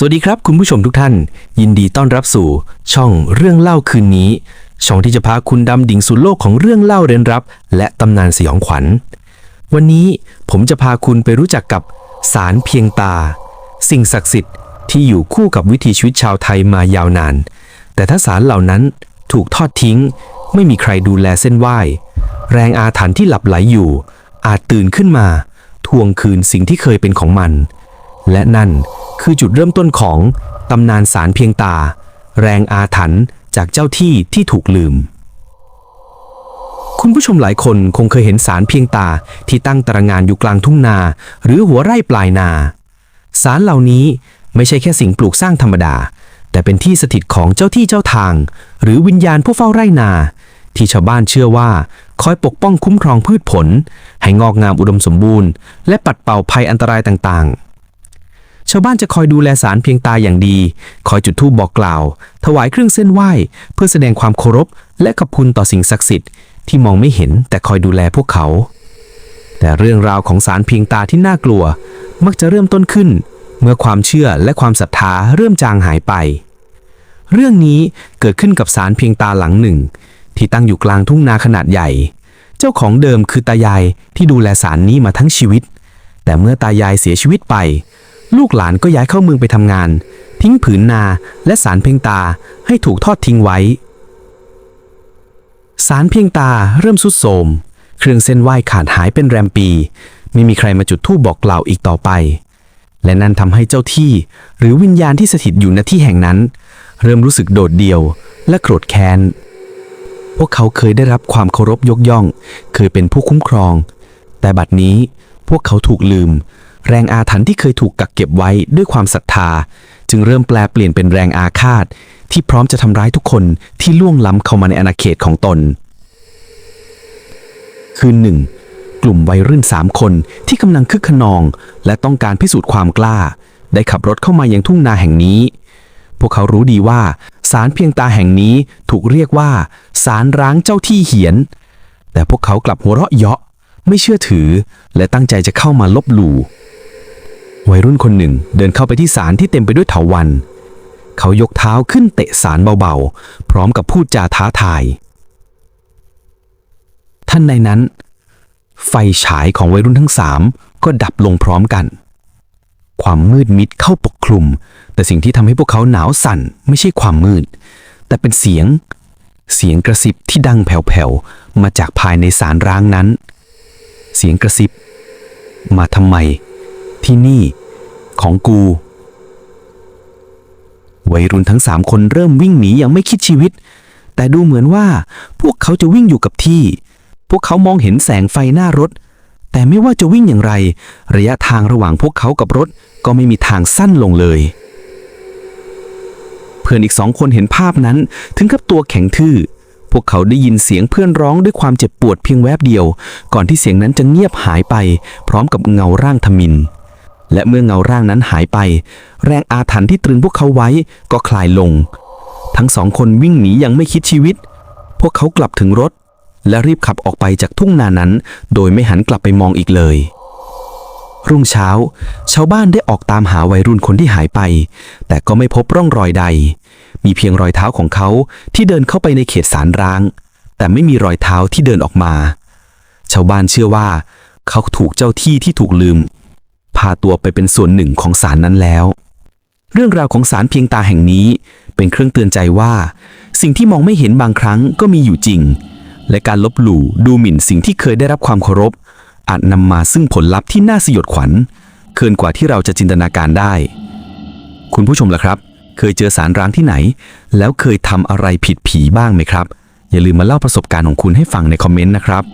สวัสดีครับคุณผู้ชมทุกท่าน ยินดีต้อนรับสู่ช่องเรื่องเล่าคืนนี้ ช่องที่จะพาคุณดำดิ่งสู่โลกของเรื่องเล่าเร้นลับ และตำนานสยองขวัญ วันนี้ผมจะพาคุณไปรู้จักกับสารเพียงตา สิ่งศักดิ์สิทธิ์ที่อยู่คู่กับวิถีชีวิตชาวไทยมายาวนาน แต่ถ้าสารเหล่านั้นถูกทอดทิ้ง ไม่มีใครดูแลเส้นไหวแรงอาถรรพ์ที่หลับไหลอยู่ อาจตื่นขึ้นมา ทวงคืนสิ่งที่เคยเป็นของมัน และนั่น คือจุดเริ่มต้นของตำนานสารเพียงตา แรงอาถรรพ์จากเจ้าที่ที่ถูกลืม คุณผู้ชมหลายคนคงเคยเห็นสารเพียงตาที่ตั้งตระงานอยู่กลางทุ่งนา หรือหัวไร่ปลายนา สารเหล่านี้ไม่ใช่แค่สิ่งปลูกสร้างธรรมดา แต่เป็นที่สถิตของเจ้าที่เจ้าทาง หรือวิญญาณผู้เฝ้าไร่นา ที่ชาวบ้านเชื่อว่าคอยปกป้องคุ้มครองพืชผล ให้งอกงามอุดมสมบูรณ์ และปัดเป่าภัยอันตรายต่างๆ ชาวบ้านจะคอยดูแลสารเพียงตาอย่างดี คอยจุดธูปบอกกล่าว ถวายเครื่องเส้นไหว้ เพื่อแสดงความเคารพ และขอบคุณต่อสิ่งศักดิ์สิทธิ์ที่มองไม่เห็นแต่คอยดูแลพวกเขา แต่เรื่องราวของสารเพียงตาที่น่ากลัว มักจะเริ่มต้นขึ้น เมื่อความเชื่อและความศรัทธาเริ่มจางหายไป เรื่องนี้เกิดขึ้นกับสารเพียงตาหลังหนึ่ง ที่ตั้งอยู่กลางทุ่งนาขนาดใหญ่ เจ้าของเดิมคือตายายที่ดูแลสารนี้มาทั้งชีวิต แต่เมื่อตายายเสียชีวิตไป ลูกหลานก็ย้ายเข้าเมืองไปทำงาน ทิ้งผืนนาและสารเพียงตาให้ถูกทอดทิ้งไว้ สารเพียงตาเริ่มสุดโทมเครื่องเส้นไหว้ขาดหายเป็นแรมปี ไม่มีใครมาจุดธูปบอกกล่าวอีกต่อไป และนั่นทำให้เจ้าที่หรือวิญญาณที่สถิตอยู่ณที่แห่งนั้น เริ่มรู้สึกโดดเดี่ยวและโกรธแค้น พวกเขาเคยได้รับความเคารพยกย่อง เคยเป็นผู้คุ้มครอง แต่บัดนี้พวกเขาถูกลืม แรงอาถรรพ์ที่เคยถูกกักเก็บไว้ด้วยความศรัทธา จึงเริ่มแปลเปลี่ยนเป็นแรงอาฆาต ที่พร้อมจะทำร้ายทุกคนที่ล่วงล้ำเข้ามาในอาณาเขตของตน คืนหนึ่ง กลุ่มวัยรุ่นสามคนที่กำลังคึกขนอง และต้องการพิสูจน์ความกล้า ได้ขับรถเข้ามายังทุ่งนาแห่งนี้ พวกเขารู้ดีว่าศาลเพียงตาแห่งนี้ถูกเรียกว่าศาลร้างเจ้าที่เหียน แต่พวกเขากลับหัวเราะเยาะไม่เชื่อถือ และตั้งใจจะเข้ามาลบหลู่ วัยรุ่นคนหนึ่งเดินเข้าไปที่ศาลที่เต็มไปด้วยเถาวัลย์เขายกเท้าขึ้นเตะศาลเบาๆ พร้อมกับพูดจาท้าทาย ท่านในนั้น ไฟฉายของวัยรุ่นทั้งสามก็ดับลงพร้อมกัน ความมืดมิดเข้าปกคลุม แต่สิ่งที่ทำให้พวกเขาหนาวสั่นไม่ใช่ความมืด แต่เป็นเสียง เสียงกระซิบที่ดังแผ่วๆ มาจากภายในสารร้างนั้น เสียงกระซิบ มาทำไมที่นี่ ของกู วัยรุ่นทั้งสามคนเริ่มวิ่งหนีอย่างไม่คิดชีวิต แต่ดูเหมือนว่าพวกเขาจะวิ่งอยู่กับที่ พวกเขามองเห็นแสงไฟหน้ารถ แต่ไม่ว่าจะวิ่งอย่างไร ระยะทางระหว่างพวกเขากับรถก็ไม่มีทางสั้นลงเลย เพื่อนอีกสองคนเห็นภาพนั้นถึงกับตัวแข็งทื่อพวกเขาได้ยินเสียงเพื่อนร้องด้วยความเจ็บปวดเพียงแวบเดียว ก่อนที่เสียงนั้นจะเงียบหายไป พร้อมกับเงาร่างทมิน และเมื่อเงาร่างนั้นหายไป แรงอาถรรพ์ที่ตรึงพวกเขาไว้ก็คลายลง ทั้งสองคนวิ่งหนีย่างไม่คิดชีวิต พวกเขากลับถึงรถ และรีบขับออกไปจากทุ่งนานั้น โดยไม่หันกลับไปมองอีกเลย รุ่งเช้า ชาวบ้านได้ออกตามหาวัยรุ่นคนที่หายไป แต่ก็ไม่พบร่องรอยใด มีเพียงรอยเท้าของเขาที่เดินเข้าไปในเขตสารร้าง แต่ไม่มีรอยเท้าที่เดินออกมา ชาวบ้านเชื่อว่า เขาถูกเจ้าที่ที่ถูกลืม พาตัวไปเป็นส่วนหนึ่งของสารนั้นแล้ว เรื่องราวของสารเพียงตาแห่งนี้ เป็นเครื่องเตือนใจว่า สิ่งที่มองไม่เห็นบางครั้งก็มีอยู่จริง และการลบหลู่ดูหมิ่นสิ่งที่เคยได้รับความเคารพ อาจนำมาซึ่งผลลัพธ์ที่น่าสยดขวัญ เกินกว่าที่เราจะจินตนาการได้ คุณผู้ชมล่ะครับ เคยเจอสารร้างที่ไหน แล้วเคยทำอะไรผิดผีบ้างไหมครับ อย่าลืมมาเล่าประสบการณ์ของคุณให้ฟังในคอมเมนต์นะครับ